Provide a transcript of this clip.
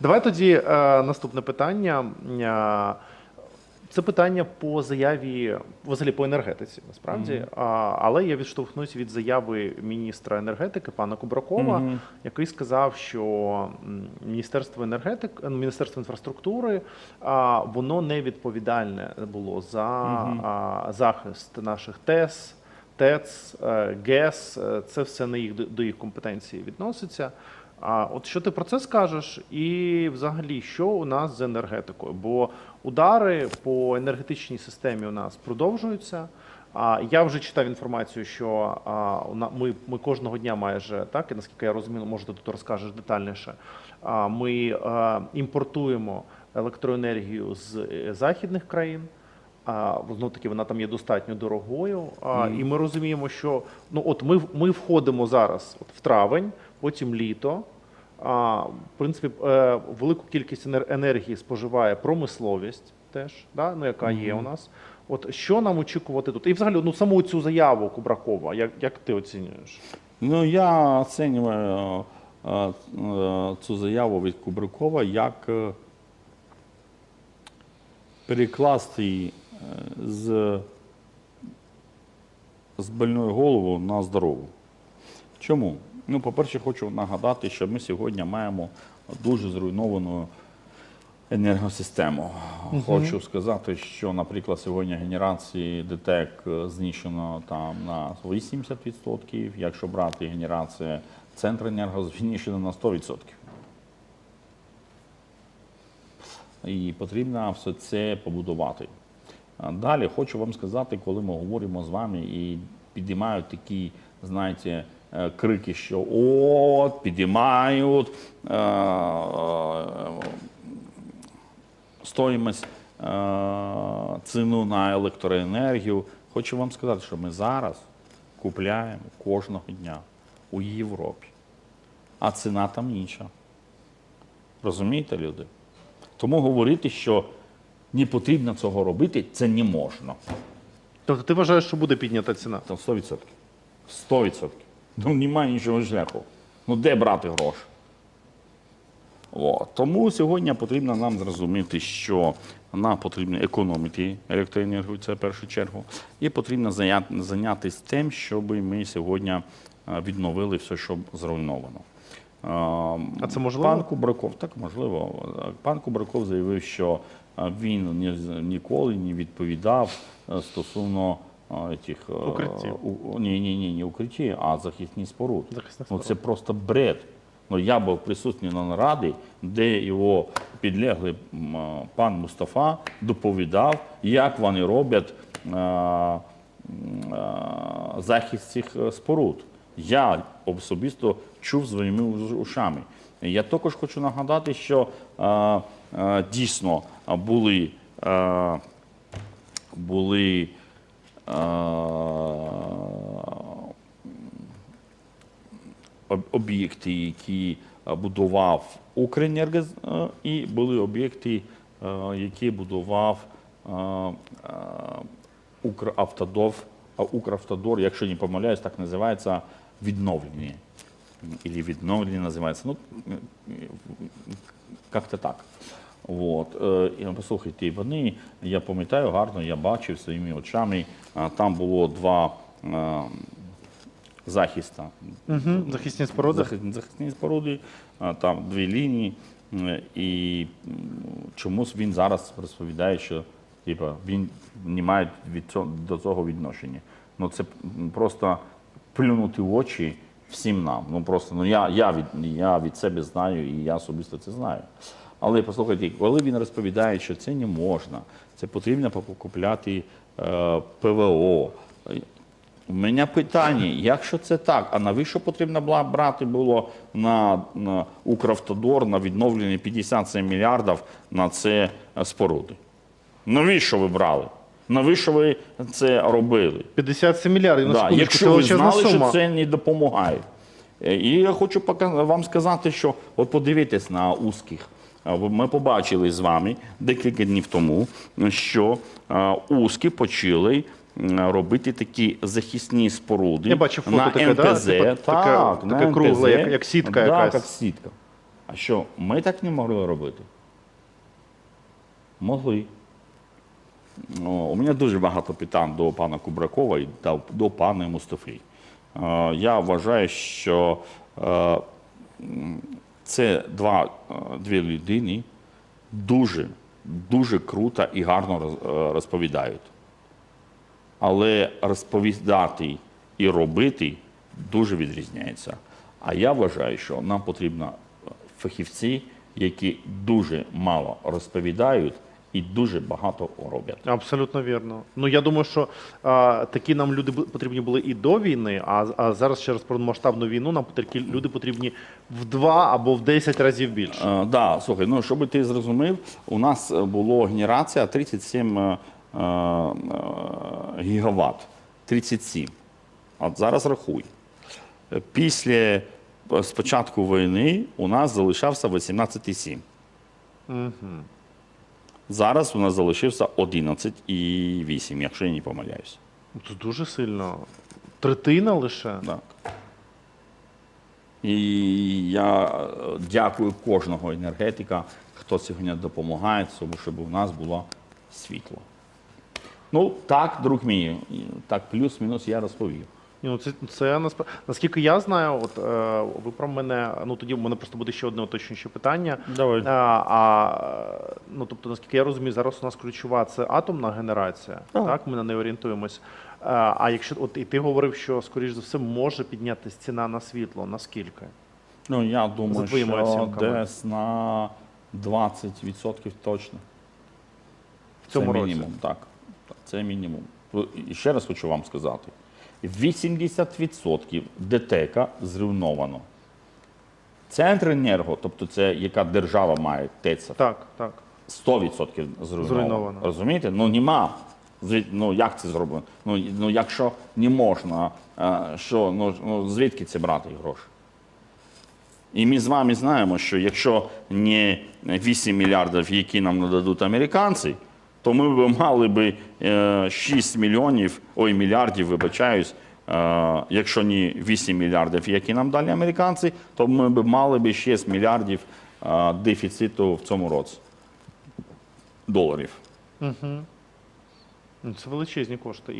Давай тоді е, наступне питання. Е, Це питання по заяві, взагалі по енергетиці, насправді. А, але я відштовхнусь від заяви міністра енергетики пана Кубракова, Мгм. який сказав, що Міністерство енергетики, е, Міністерство інфраструктури а, воно не відповідальне було за а, захист наших ТЕС. ТЕЦ, е, ГЕС, е, це все не їх до їх компетенції відноситься. А от що ти про це скажеш? І взагалі, що у нас з енергетикою? Бо удари по енергетичній системі у нас продовжуються. А я вже читав інформацію, що ми, ми кожного дня майже так, і наскільки я розумію, може ти тут розкажеш детальніше. Ми а, імпортуємо електроенергію з е, західних країн. А знов таки вона там є достатньо дорогою. А, І ми розуміємо, що ну от ми ми входимо зараз от в травень, потім літо. А, в принципі, е, велику кількість енергії споживає промисловість теж, да? ну, яка є у нас. От що нам очікувати тут? І взагалі ну, саму цю заяву Кубракова, як, як ти оцінюєш? Ну, я оцінюю е, е, е, цю заяву від Кубрикова як перекласти з, з больної голови на здорову. Чому? Ну, по-перше, хочу нагадати, що ми сьогодні маємо дуже зруйновану енергосистему. Хочу сказати, що, наприклад, сьогодні генерації ДТЕК знищено там на 80%, якщо брати генерацію Центренерго, знищено на 100%. І потрібно все це побудувати. Далі хочу вам сказати, коли ми говоримо з вами і підіймають такі, знаєте, е, крики, що от, підіймають е, е, стоїмость ціну на електроенергію. Хочу вам сказати, що ми зараз купляємо кожного дня у Європі, а ціна там інша. Розумієте, люди? Тому говорити, що не потрібно цього робити, це не можна. Тобто ти вважаєш, що буде піднята ціна? Там 100%. 100%. Ну, немає іншого шляху. Ну, де брати гроші? О, тому сьогодні потрібно нам зрозуміти, що нам потрібно економити електроенергію, це в першу чергу, і потрібно зайня- зайнятися тим, щоб ми сьогодні е, відновили все, що зруйновано. Е, А це можливо? Пан Кубраков, так можливо. Пан Кубраков заявив, що е, він ніколи не відповідав е, стосовно е, тих, Укриттів. ні, ні, ні, не укритті, а захисні споруд. Захисних Ну, це просто бред. Ну, я був присутній на нараді, де його підлеглий е, пан Мустафа доповідав, як вони роблять захист цих споруд. Я особисто чув своїми ушами. Я також хочу нагадати, що е, е, дійсно е, були, е, були е, об'єкти, які будував Укренерго, і були об'єкти, які будував Укравтодор, а Укравтодор, якщо не помиляюсь, так називається відновлення. Или відновлення називається. Ну, як-то так. От. е, і, Послухайте, вони, я пам'ятаю гарно, я бачив своїми очами, там було два е, захиста. Угу. Захисні споруди. Захисні, споруди, там дві лінії. І чомусь він зараз розповідає, що типа, він не має від цього, до цього відношення. Ну це просто плюнути в очі всім нам. Ну просто ну я, я, від, я від себе знаю і я особисто це знаю. Але послухайте, коли він розповідає, що це не можна, це потрібно покупляти е, ПВО. У мене питання, якщо це так, а навіщо потрібно було брати було на, на Укравтодор на відновлення 57 мільярдів на це е, споруди? Навіщо ви брали? Навіщо ви це робили? 57 мільярдів. на Да, секундочку, якщо це ви величезна знали, сума. що це не допомагає. Е, І я хочу вам сказати, що от подивитесь на узких. Ми побачили з вами декілька днів тому, що а, узки почали робити такі захисні споруди Я бачив фото на таке, да? НПЗ. Типа так, таке- на таке кругле, як- як сітка да, якась. як сітка. А що, ми так не могли робити? Могли. У мене дуже багато питань до пана Кубракова і до, пана Мустафи. Е, Я вважаю, що е, це два, е, дві людини дуже, дуже круто і гарно розповідають. Але розповідати і робити дуже відрізняється. А я вважаю, що нам потрібно фахівці, які дуже мало розповідають і дуже багато роблять. Абсолютно вірно. Ну я думаю, що а, такі нам люди потрібні були і до війни, а, а зараз через повномасштабну війну нам такі люди потрібні в два або в 10 разів більше. Е, да, слухай, ну щоб ти зрозумів, у нас було генерація 37 е, е, е, гігават. 37. От зараз рахуй. Після е, спочатку війни у нас залишався 18,7. Зараз у нас залишився 11,8, якщо я не помиляюся. Це дуже сильно. Третина лише. Так. І я е, дякую кожного енергетика, хто сьогодні допомагає, щоб у нас було світло. Ну, так, друг мій, так плюс-мінус я розповів. Ні, Ну, це, це наскільки я знаю, от е, ви про мене. Ну тоді в мене просто буде ще одне уточнююче питання. Давай. А, а ну тобто, наскільки я розумію, зараз у нас ключова це атомна генерація. Так. Так, ми на неї орієнтуємось. А, а якщо от і ти говорив, що скоріш за все може піднятися ціна на світло, наскільки? Ну, я думаю, що оцінками. десь на 20% точно. В цьому це році? мінімум. Так, Це мінімум. І ще раз хочу вам сказати: 80% ДТЕКа зруйновано. Центренерго, тобто це яка держава має ТЕЦ, Так, так. 100% зруйновано. Зруйновано. Розумієте? Ну нема. Ну як це зроблено? Ну, ну якщо не можна, е, що ну, ну звідки це брати гроші? І ми з вами знаємо, що якщо не 8 мільярдів, які нам нададуть американці, то ми б мали е, 6 мільйонів, ой, мільярдів, вибачаюсь, е, якщо не 8 мільярдів, які нам дали американці, то ми б мали би 6 мільярдів е, дефіциту в цьому році доларів. Угу. Це величезні кошти.